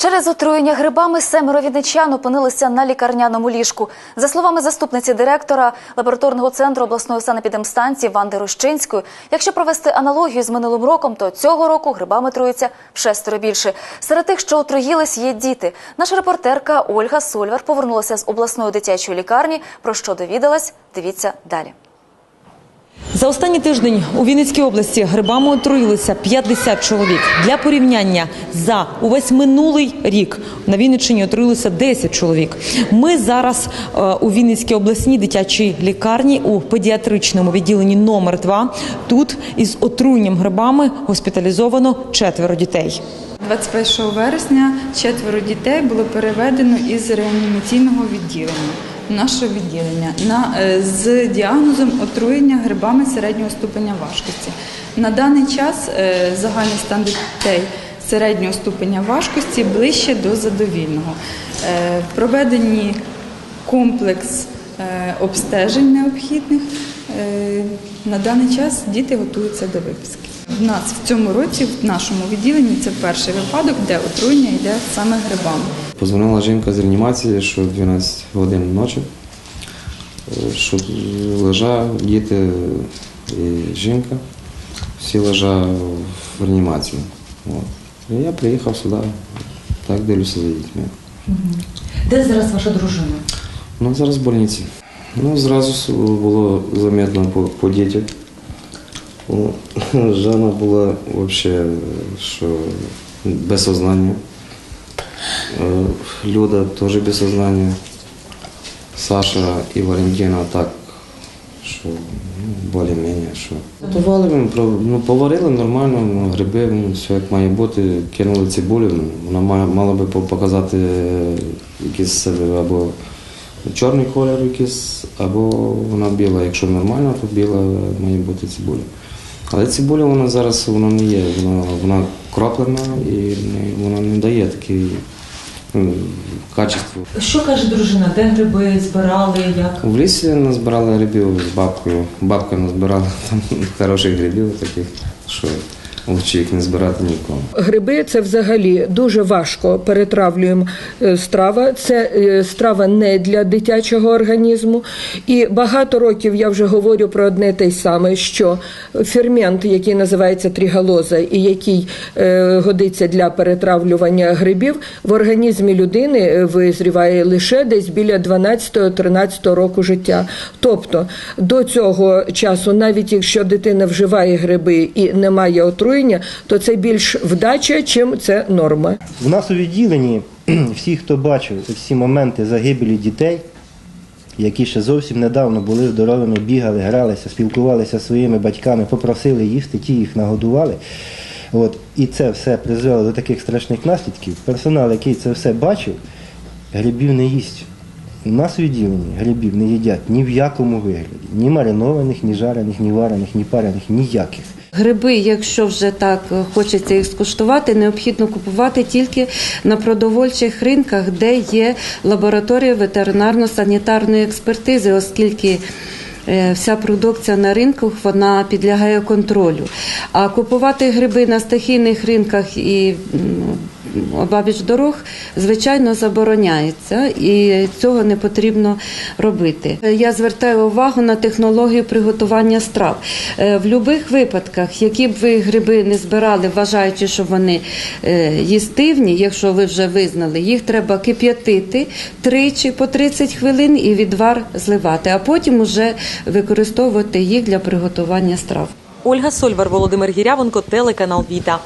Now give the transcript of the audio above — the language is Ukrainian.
Через отруєння грибами семеро вінничан опинилися на лікарняному ліжку. За словами заступниці директора лабораторного центру обласної санепідемстанції Ванди Рощинської, якщо провести аналогію з минулим роком, то цього року грибами труються вшестеро більше. Серед тих, що отруїлись, є діти. Наша репортерка Ольга Сольвар повернулася з обласної дитячої лікарні. Про що довідалась? Дивіться далі. За останній тиждень у Вінницькій області грибами отруїлися 50 чоловік. Для порівняння за увесь минулий рік на Вінниччині отруїлися 10 чоловік. Ми зараз е, у Вінницькій обласній дитячій лікарні у педіатричному відділенні номер 2 Тут із отруєнням грибами госпіталізовано четверо дітей. 21 вересня четверо дітей було переведено із реанімаційного відділення наше відділення на, е, з діагнозом отруєння грибами середнього ступеня важкості. На даний час е, загальний стан дітей середнього ступеня важкості ближче до задовільного. Е, Проведені комплекс обстежень необхідних. На даний час діти готуються до виписки. В нас в цьому році, в нашому відділенні, це перший випадок, де отруєння йде саме грибами. Позвонила жінка з реанімації, що 12 годин ночі, е, що лежать діти і жінка, всі лежать в реанімації. От. І я приїхав сюди, так дивлюся за дітьми. Де зараз ваша дружина? Ну, зараз в больниці. Ну, зразу було замітно по, по дітях. Жанна була взагалі, що без сознання. Е, Люда теж без сознання. Саша і Валентина так, що ну, більш-менш. Що. Готували ну, поварили нормально, ну, гриби, ну, все як має бути, кинули цибулю. ну, Вона мала би по- показати е, якийсь е, або чорний колір якийсь, або вона біла. Якщо нормально, то біла має бути цибуля. Але цибуля вона зараз вона не є, вона, вона кроплена і не- вона не дає таке ну, качество. Що каже дружина? Де гриби збирали? Як? В лісі назбирали грибів з бабкою. Бабка назбирала там хороших грибів таких, що лучше їх не збирати нікому. Гриби це взагалі дуже важко перетравлюємо е, страва. Це е, страва не для дитячого організму. І багато років я вже говорю про одне те саме, що фермент, який називається трігалоза, і який е, годиться для перетравлювання грибів, в організмі людини визріває лише десь біля 12-13 року життя. Тобто до цього часу, навіть якщо дитина вживає гриби і не має отруєння, то це більш вдача, чим це норма. У нас у відділенні всі, хто бачив всі моменти загибелі дітей, які ще зовсім недавно були здоровими, бігали, гралися, спілкувалися зі своїми батьками, попросили їсти, ті їх нагодували. От, і це все призвело до таких страшних наслідків. Персонал, який це все бачив, грибів не їсть. У нас у відділенні грибів не їдять ні в якому вигляді. Ні маринованих, ні жарених, ні варених, ні парених, ніяких. Гриби, якщо вже так е, хочеться їх скуштувати, необхідно купувати тільки на продовольчих ринках, де є лабораторія ветеринарно-санітарної експертизи, оскільки е, Вся продукція на ринках вона підлягає контролю. А купувати гриби на стихійних ринках і обабіч дорог, звичайно, забороняється, і цього не потрібно робити. Я звертаю увагу на технологію приготування страв. Е, В будь-яких випадках, які б ви гриби не збирали, вважаючи, що вони е, їстивні, якщо ви вже визнали, їх треба кип'ятити тричі по 30 хвилин і відвар зливати, а потім уже використовувати їх для приготування страв. Ольга Сольвар, Володимир Гірявенко, телеканал Віта.